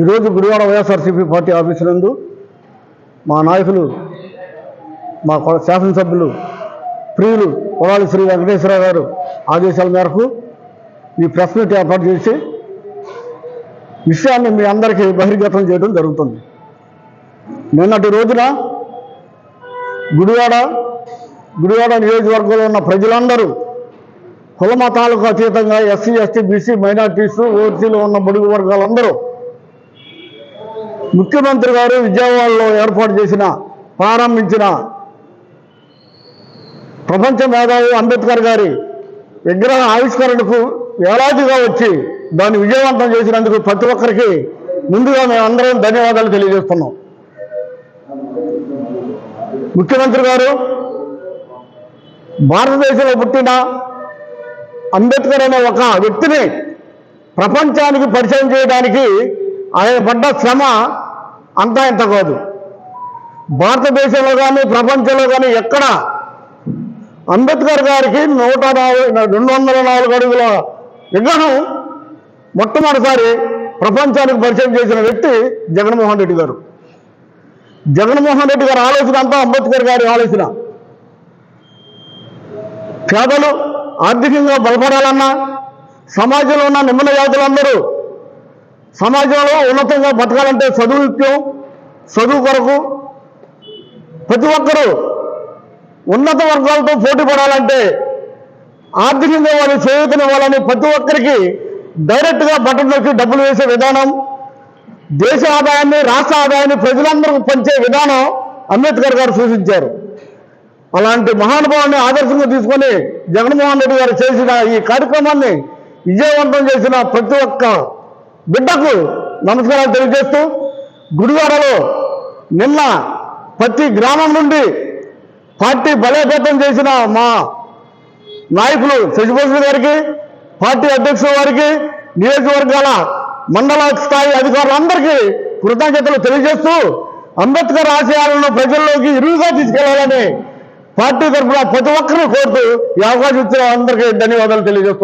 ఈరోజు Gudivada YSRCP party office నందు మా నాయకులు మా శాసనసభ్యులు ప్రియులు కొడాలి శ్రీ వెంకటేశ్వరరావు గారు ఆదేశాల మేరకు ఈ ప్రెస్ మీట్ ఏర్పాటు చేసి విషయాన్ని మీ అందరికీ బహిర్గతం చేయడం జరుగుతుంది. నిన్నటి రోజున గుడివాడ గుడివాడ నియోజకవర్గంలో ఉన్న ప్రజలందరూ కుల మతాలకు అతీతంగా ఎస్సీ ఎస్టీ బీసీ మైనార్టీసు ఓసీలో ఉన్న బడుగు వర్గాలందరూ ముఖ్యమంత్రి గారు విజయవాడలో ఏర్పాటు చేసిన ప్రారంభించిన ప్రపంచ మేధావి అంబేద్కర్ గారి విగ్రహ ఆవిష్కరణకు వేలాదిగా వచ్చి దాన్ని విజయవంతం చేసినందుకు ప్రతి ఒక్కరికి ముందుగా మేమందరం ధన్యవాదాలు తెలియజేస్తున్నాం. ముఖ్యమంత్రి గారు భారతదేశంలో పుట్టిన అంబేద్కర్ అనే ఒక వ్యక్తిని ప్రపంచానికి పరిచయం చేయడానికి ఆయన పడ్డ శ్రమ అంతా ఇంత కాదు. భారతదేశంలో కానీ ప్రపంచంలో కానీ ఎక్కడ అంబేద్కర్ గారికి నూట నాలుగు రెండు వందల నాలుగు అడుగుల విగ్రహం మొట్టమొదటిసారి ప్రపంచానికి పరిచయం చేసిన వ్యక్తి జగన్మోహన్ రెడ్డి గారు. జగన్మోహన్ రెడ్డి గారి ఆలోచన అంతా అంబేద్కర్ గారి ఆలోచన. పేదలు ఆర్థికంగా బలపడాలన్నా సమాజంలో ఉన్న నిమ్మల జాతులందరూ సమాజంలో ఉన్నతంగా బతకాలంటే చదువు ముఖ్యం. చదువు కొరకు ప్రతి ఒక్కరూ ఉన్నత వర్గాలతో పోటీ పడాలంటే ఆర్థికంగా వాళ్ళు చేయూతనివ్వాలని ప్రతి ఒక్కరికి డైరెక్ట్గా బటన్ నొక్కి డబ్బులు వేసే విధానం దేశ ఆదాయాన్ని రాష్ట్ర ఆదాయాన్ని ప్రజలందరికీ పంచే విధానం అంబేద్కర్ గారు సూచించారు. అలాంటి మహానుభావాన్ని ఆదర్శంగా తీసుకొని జగన్మోహన్ రెడ్డి గారు చేసిన ఈ కార్యక్రమాన్ని విజయవంతం చేసిన ప్రతి ఒక్క బిడ్డకు నమస్కారాలు తెలియజేస్తూ గుడివాడలో నిన్న ప్రతి గ్రామం నుండి పార్టీ బలోపేతం చేసిన మా నాయకులు శశిభూషణ్ గారికి పార్టీ అధ్యక్షుల వారికి నియోజకవర్గాల మండల స్థాయి అధికారులందరికీ కృతజ్ఞతలు తెలియజేస్తూ అంబేద్కర్ ఆశయాలను ప్రజల్లోకి ఇరువుగా తీసుకెళ్ళాలని పార్టీ తరఫున ప్రతి ఒక్కరూ కోరుతూ ఈ అవకాశం ఇచ్చిన అందరికీ ధన్యవాదాలు తెలియజేస్తూ